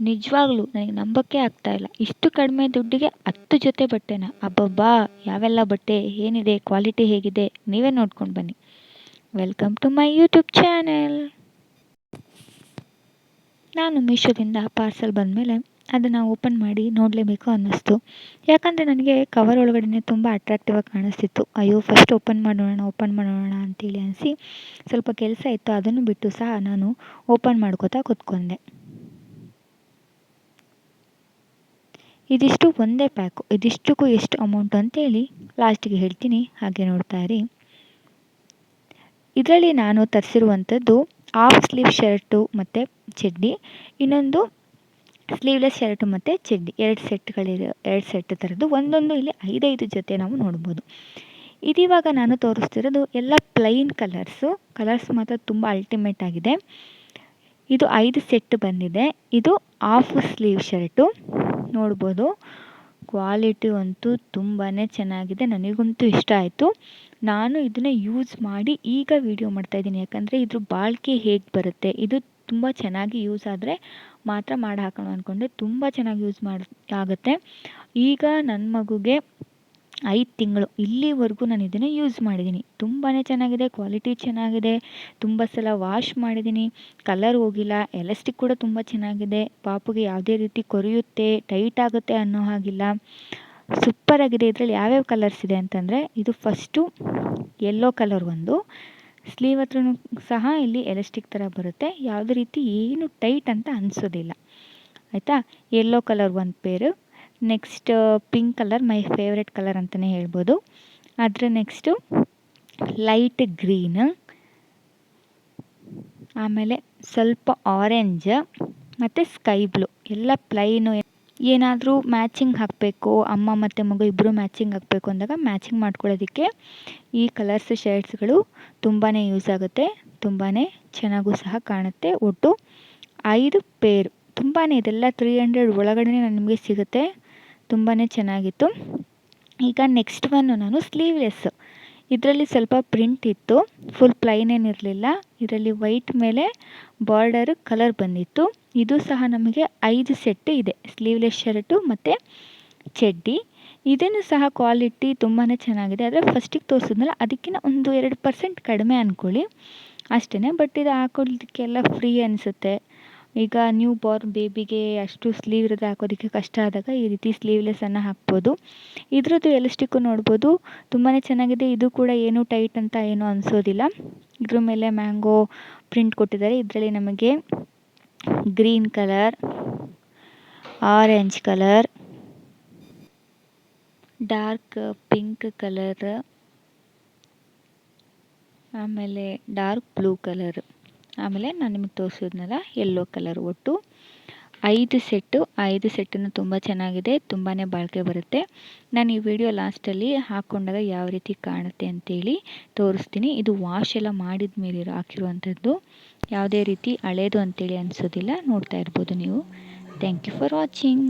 ನಿಜವಾಗ್ಲೂ ನನಗೆ ನಂಬೋಕ್ಕೆ ಆಗ್ತಾ ಇಲ್ಲ. ಇಷ್ಟು ಕಡಿಮೆ ದುಡ್ಡಿಗೆ ಹತ್ತು ಜೊತೆ ಬಟ್ಟೆನ? ಅಬ್ಬಬ್ಬಾ, ಯಾವೆಲ್ಲ ಬಟ್ಟೆ? ಏನಿದೆ? ಕ್ವಾಲಿಟಿ ಹೇಗಿದೆ? ನೀವೇ ನೋಡ್ಕೊಂಡು ಬನ್ನಿ. Welcome to my YouTube channel. ನಾನು ಮೀಶೋದಿಂದ ಪಾರ್ಸಲ್ ಬಂದಮೇಲೆ ಅದನ್ನು ಓಪನ್ ಮಾಡಿ ನೋಡಲೇಬೇಕು ಅನ್ನಿಸ್ತು. ಯಾಕಂದರೆ ನನಗೆ ಕವರ್ ಒಳಗಡೆ ತುಂಬ ಅಟ್ರಾಕ್ಟಿವ್ ಆಗಿ ಕಾಣಿಸ್ತಿತ್ತು. ಅಯ್ಯೋ ಫಸ್ಟ್ ಓಪನ್ ಮಾಡೋಣ ಓಪನ್ ಮಾಡೋಣ ಅಂತೇಳಿ ಅನಿಸಿ ಸ್ವಲ್ಪ ಕೆಲಸ ಇತ್ತು, ಅದನ್ನು ಬಿಟ್ಟು ಸಹ ನಾನು ಓಪನ್ ಮಾಡ್ಕೋತಾ ಕೂತ್ಕೊಂಡೆ. ಇದಿಷ್ಟು ಒಂದೇ ಪ್ಯಾಕು. ಇದಿಷ್ಟಕ್ಕೂ ಎಷ್ಟು ಅಮೌಂಟ್ ಅಂತೇಳಿ ಲಾಸ್ಟಿಗೆ ಹೇಳ್ತೀನಿ. ಹಾಗೆ ನೋಡ್ತಾ ಇರಿ. ಇದರಲ್ಲಿ ನಾನು ತರಿಸಿರುವಂಥದ್ದು ಹಾಫ್ ಸ್ಲೀವ್ ಶರ್ಟು ಮತ್ತು ಚಡ್ಡಿ, ಇನ್ನೊಂದು ಸ್ಲೀವ್ಲೆಸ್ ಶರ್ಟು ಮತ್ತು ಚಡ್ಡಿ. ಎರಡು ಸೆಟ್ಗಳಿರೋ ಎರಡು ಸೆಟ್ ಥರದ್ದು ಒಂದೊಂದು ಇಲ್ಲಿ ಐದೈದು ಜೊತೆ ನಾವು ನೋಡ್ಬೋದು. ಇದಿವಾಗ ನಾನು ತೋರಿಸ್ತಿರೋದು ಎಲ್ಲ ಪ್ಲೈನ್ ಕಲರ್ಸು ಕಲರ್ಸ್ ಮಾತ್ರ ತುಂಬ ಅಲ್ಟಿಮೇಟ್ ಆಗಿದೆ. ಇದು ಐದು ಸೆಟ್ ಬಂದಿದೆ. ಇದು ಹಾಫ್ ಸ್ಲೀವ್ ಶರ್ಟು ನೋಡ್ಬೋದು. ಕ್ವಾಲಿಟಿ ಅಂತೂ ತುಂಬಾ ಚೆನ್ನಾಗಿದೆ. ನನಗಂತೂ ಇಷ್ಟ ಆಯಿತು. ನಾನು ಇದನ್ನು ಯೂಸ್ ಮಾಡಿ ಈಗ ವೀಡಿಯೋ ಮಾಡ್ತಾಯಿದ್ದೀನಿ ಯಾಕಂದರೆ ಇದ್ರ ಬಾಳಿಕೆ ಹೇಗೆ ಬರುತ್ತೆ? ಇದು ತುಂಬ ಚೆನ್ನಾಗಿ ಯೂಸ್ ಆದರೆ ಮಾತ್ರ ಮಾಡಿ ಹಾಕೋಣ ಅಂದ್ಕೊಂಡೆ ತುಂಬ ಚೆನ್ನಾಗಿ ಯೂಸ್ ಮಾಡಿ, ಆಗುತ್ತೆ. ಈಗ ನನ್ನ ಮಗುಗೆ ಐದು ತಿಂಗಳು. ಇಲ್ಲಿವರೆಗೂ ನಾನು ಇದನ್ನು ಯೂಸ್ ಮಾಡಿದ್ದೀನಿ ತುಂಬಾ ಚೆನ್ನಾಗಿದೆ ಕ್ವಾಲಿಟಿ ಚೆನ್ನಾಗಿದೆ, ತುಂಬ ಸಲ ವಾಶ್ ಮಾಡಿದ್ದೀನಿ ಕಲರ್ ಹೋಗಿಲ್ಲ ಎಲಾಸ್ಟಿಕ್ ಕೂಡ ತುಂಬ ಚೆನ್ನಾಗಿದೆ. ಪಾಪುಗೆ ಯಾವುದೇ ರೀತಿ ಕೊರೆಯುತ್ತೆ ಟೈಟ್ ಆಗುತ್ತೆ ಅನ್ನೋ ಹಾಗಿಲ್ಲ. ಸೂಪರಾಗಿದೆ ಇದರಲ್ಲಿ ಯಾವ್ಯಾವ ಕಲರ್ಸ್ ಇದೆ ಅಂತಂದರೆ, ಇದು ಫಸ್ಟು ಯೆಲ್ಲೋ ಕಲರ್ ಒಂದು. ಸ್ಲೀವ್ ಹತ್ರನೂ ಸಹ ಇಲ್ಲಿ ಎಲಾಸ್ಟಿಕ್ ಥರ ಬರುತ್ತೆ. ಯಾವುದೇ ರೀತಿ ಏನು ಟೈಟ್ ಅಂತ ಅನಿಸೋದಿಲ್ಲ. ಆಯಿತಾ? ಯೆಲ್ಲೋ ಕಲರ್ ಒಂದು pair next pink colour my favourite colour ಅಂತಲೇ ಹೇಳ್ಬೋದು. ಅದರ ನೆಕ್ಸ್ಟು ಲೈಟ್ ಗ್ರೀನ್ ಆಮೇಲೆ ಸ್ವಲ್ಪ ಆರೆಂಜ್ ಮತ್ತು ಸ್ಕೈ ಬ್ಲೂ ಎಲ್ಲ ಪ್ಲೈನು ಏನಾದರೂ ಮ್ಯಾಚಿಂಗ್ ಹಾಕಬೇಕು, ಅಮ್ಮ ಮತ್ತು ಮಗು ಇಬ್ಬರು ಮ್ಯಾಚಿಂಗ್ ಹಾಕಬೇಕು ಅಂದಾಗ ಮ್ಯಾಚಿಂಗ್ ಮಾಡ್ಕೊಳ್ಳೋದಕ್ಕೆ ಈ ಕಲರ್ಸ್ ಶರ್ಟ್ಸ್ಗಳು ತುಂಬಾ ಯೂಸ್ ಆಗುತ್ತೆ ತುಂಬಾ ಚೆನ್ನಾಗೂ ಸಹ ಕಾಣುತ್ತೆ. ಒಟ್ಟು ಐದು ಪೇರು ತುಂಬಾ ಇದೆಲ್ಲ ತ್ರೀ ಹಂಡ್ರೆಡ್ ಒಳಗಡೆ ನಿಮಗೆ ಸಿಗುತ್ತೆ. ತುಂಬಾ ಚೆನ್ನಾಗಿತ್ತು. ಈಗ ನೆಕ್ಸ್ಟ್ ಒನ್ ನಾನು ಸ್ಲೀವ್ಲೆಸ್ ಇದರಲ್ಲಿ ಸ್ವಲ್ಪ ಪ್ರಿಂಟ್ ಇತ್ತು. ಫುಲ್ ಪ್ಲೈನ್ ಏನಿರಲಿಲ್ಲ ಇದರಲ್ಲಿ ವೈಟ್ ಮೇಲೆ ಬಾರ್ಡರ್ ಕಲರ್ ಬಂದಿತ್ತು. ಇದು ಸಹ ನಮಗೆ ಐದು ಸೆಟ್ ಇದೆ. ಸ್ಲೀವ್ಲೆಸ್ ಶರ್ಟು ಮತ್ತು ಚಡ್ಡಿ. ಇದನ್ನು ಸಹ ಕ್ವಾಲಿಟಿ ತುಂಬಾ ಚೆನ್ನಾಗಿದೆ. ಆದರೆ ಫಸ್ಟಿಗೆ ತೋರಿಸಿದ್ನಲ್ಲ ಅದಕ್ಕಿಂತ ಒಂದು ಎರಡು ಪರ್ಸೆಂಟ್ ಕಡಿಮೆ ಅಂದ್ಕೊಳ್ಳಿ ಅಷ್ಟೇ ಬಟ್ ಇದು ಹಾಕೊಳ್ಳೋದಕ್ಕೆಲ್ಲ ಫ್ರೀ ಅನಿಸುತ್ತೆ. ಈಗ ನ್ಯೂ ಬಾರ್ನ್ ಬೇಬಿಗೆ ಅಷ್ಟು ಸ್ಲೀವ್ ಇರೋದು ಹಾಕೋದಕ್ಕೆ ಕಷ್ಟ ಆದಾಗ ಈ ರೀತಿ ಸ್ಲೀವ್ಲೆಸ್ಸನ್ನು ಹಾಕ್ಬೋದು. ಇದರದ್ದು ಎಲಾಸ್ಟಿಕ್ಕು ನೋಡ್ಬೋದು. ತುಂಬಾ ಚೆನ್ನಾಗಿದೆ. ಇದು ಕೂಡ ಏನು ಟೈಟ್ ಅಂತ ಏನು ಅನಿಸೋದಿಲ್ಲ. ಇದ್ರ ಮೇಲೆ ಮ್ಯಾಂಗೋ ಪ್ರಿಂಟ್ ಕೊಟ್ಟಿದ್ದಾರೆ. ಇದರಲ್ಲಿ ನಮಗೆ green colour orange colour dark pink colour ಆಮೇಲೆ ಡಾರ್ಕ್ ಬ್ಲೂ ಕಲರ್ ಆಮೇಲೆ ನಾನು ನಿಮಗೆ ತೋರಿಸಿದ್ನಲ್ಲ ಯೆಲ್ಲೋ ಕಲರ್ ಒಟ್ಟು. ಐದು ಸೆಟ್ಟು, ಐದು ಸೆಟ್ಟನ್ನು ತುಂಬ ಚೆನ್ನಾಗಿದೆ ತುಂಬಾ ಬಾಳಿಕೆ ಬರುತ್ತೆ. ನಾನು ಈ ವಿಡಿಯೋ ಲಾಸ್ಟಲ್ಲಿ ಹಾಕ್ಕೊಂಡಾಗ ಯಾವ ರೀತಿ ಕಾಣುತ್ತೆ ಅಂತೇಳಿ ತೋರಿಸ್ತೀನಿ. ಇದು ವಾಶ್ ಎಲ್ಲ ಮಾಡಿದ ಮೇಲೆ ಹಾಕಿರುವಂಥದ್ದು ಯಾವುದೇ ರೀತಿ ಹಳೇದು ಅಂತೇಳಿ ಅನಿಸೋದಿಲ್ಲ, ನೋಡ್ತಾ ಇರ್ಬೋದು ನೀವು. Thank you for watching